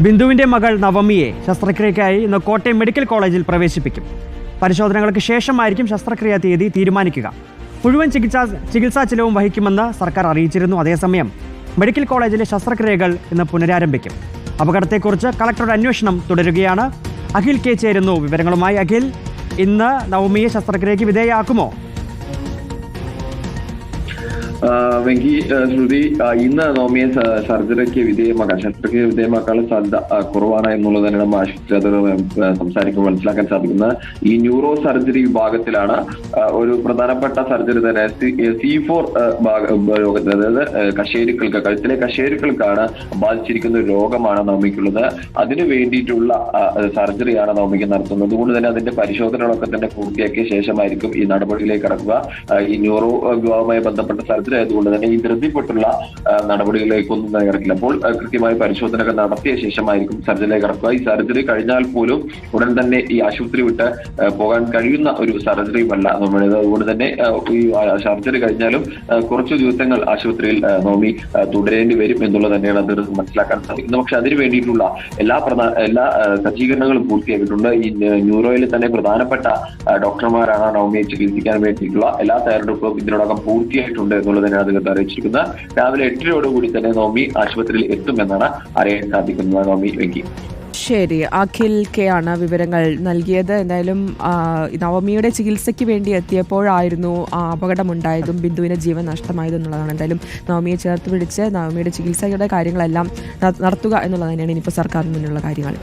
ബിന്ദുവിന്റെ മകൾ നവമിയെ ശസ്ത്രക്രിയയ്ക്കായി ഇന്ന് കോട്ടയം മെഡിക്കൽ കോളേജിൽ പ്രവേശിപ്പിക്കും. പരിശോധനകൾക്ക് ശേഷമായിരിക്കും ശസ്ത്രക്രിയാ തീയതി തീരുമാനിക്കുക. മുഴുവൻ ചികിത്സാ ചികിത്സാ ചിലവും വഹിക്കുമെന്ന് സർക്കാർ അറിയിച്ചിരുന്നു. അതേസമയം മെഡിക്കൽ കോളേജിലെ ശസ്ത്രക്രിയകൾ ഇന്ന് പുനരാരംഭിക്കും. അപകടത്തെക്കുറിച്ച് കളക്ടറുടെ അന്വേഷണം തുടരുകയാണ്. അഖിൽ കെ ചേരുന്നു വിവരങ്ങളുമായി. അഖിൽ ഇന്ന് നവമിയെ ശസ്ത്രക്രിയയ്ക്ക് വിധേയമാക്കുമോ വെങ്കി ശ്രുതി ഇന്ന് നോമിയെ സർജറിക്ക് വിധേയമാക്കാൻ ശസ്ത്രക്രിയ വിധേയമാക്കാനുള്ള സാധ്യത കുറവാണ് എന്നുള്ളത് തന്നെ നമ്മൾ ആശുപത്രി സംസാരിക്കുമ്പോൾ മനസ്സിലാക്കാൻ സാധിക്കുന്നത്. ഈ ന്യൂറോ സർജറി വിഭാഗത്തിലാണ് ഒരു പ്രധാനപ്പെട്ട സർജറി തന്നെ സി ഫോർ രോഗത്തിന് അതായത് കശേരുക്കൾക്ക് കഴുത്തിലെ കശേരുക്കൾക്കാണ് ബാധിച്ചിരിക്കുന്ന ഒരു രോഗമാണ് നോമിക്കുള്ളത്. അതിനു വേണ്ടിയിട്ടുള്ള സർജറിയാണ് നോമിക്ക് നടത്തുന്നത്. അതുകൊണ്ട് തന്നെ അതിന്റെ പരിശോധനകളൊക്കെ തന്നെ പൂർത്തിയാക്കിയ ശേഷമായിരിക്കും ഈ നടപടിയിലേക്ക് കടക്കുക. ഈ ന്യൂറോ വിഭാഗവുമായി ബന്ധപ്പെട്ട സർജറി ആയതുകൊണ്ട് തന്നെ ഈ ധൃതിപ്പെട്ടുള്ള നടപടികളിലേക്കൊന്നും തന്നെ അപ്പോൾ കൃത്യമായ പരിശോധനകൾ നടത്തിയ ശേഷമായിരിക്കും സർജറിയിലേക്ക് കിടക്കുക. ഈ സർജറി കഴിഞ്ഞാൽ പോലും ഉടൻ തന്നെ ഈ ആശുപത്രി വിട്ട് പോകാൻ കഴിയുന്ന ഒരു സർജറിയുമല്ല നമ്മുടേത്. അതുകൊണ്ട് തന്നെ ഈ സർജറി കഴിഞ്ഞാലും കുറച്ച് ദിവസങ്ങൾ ആശുപത്രിയിൽ നോമി തുടരേണ്ടി വരും എന്നുള്ളത് തന്നെയാണ് അത് മനസ്സിലാക്കാൻ സാധിക്കുന്നത്. പക്ഷെ അതിന് വേണ്ടിയിട്ടുള്ള എല്ലാ പ്രധാന എല്ലാ സജ്ജീകരണങ്ങളും പൂർത്തിയാക്കിയിട്ടുണ്ട്. ഈ ന്യൂറോയിൽ തന്നെ പ്രധാനപ്പെട്ട ഡോക്ടർമാരാണ് നോമിയെ ചികിത്സിക്കാൻ വേണ്ടിയിട്ടുള്ള എല്ലാ തയ്യാറെടുപ്പും ഇതിനോടകം പൂർത്തിയായിട്ടുണ്ട് എന്നുള്ളത് തന്നെയാണ് അധികൃതർ അറിയിച്ചിരിക്കുന്നത്. രാവിലെ എട്ടരയോടുകൂടി തന്നെ നോമി ആശുപത്രിയിൽ എത്തുമെന്നാണ് അറിയാൻ സാധിക്കുന്നത്. നോമി വെങ്കി. ശരി അഖിൽ കെ ആണ് വിവരങ്ങൾ നൽകിയത്. എന്തായാലും നവമിയുടെ ചികിത്സയ്ക്ക് വേണ്ടി എത്തിയപ്പോഴായിരുന്നു അപകടമുണ്ടായതും ബിന്ദുവിന് ജീവൻ നഷ്ടമായതും എന്നുള്ളതാണ്. എന്തായാലും നവമിയെ ചേർത്ത് പിടിച്ച് നവമിയുടെ ചികിത്സയുടെ കാര്യങ്ങളെല്ലാം നടത്തുക എന്നുള്ളത് തന്നെയാണ് ഇനിയിപ്പോൾ സർക്കാരിന് മുന്നിലുള്ള കാര്യങ്ങൾ.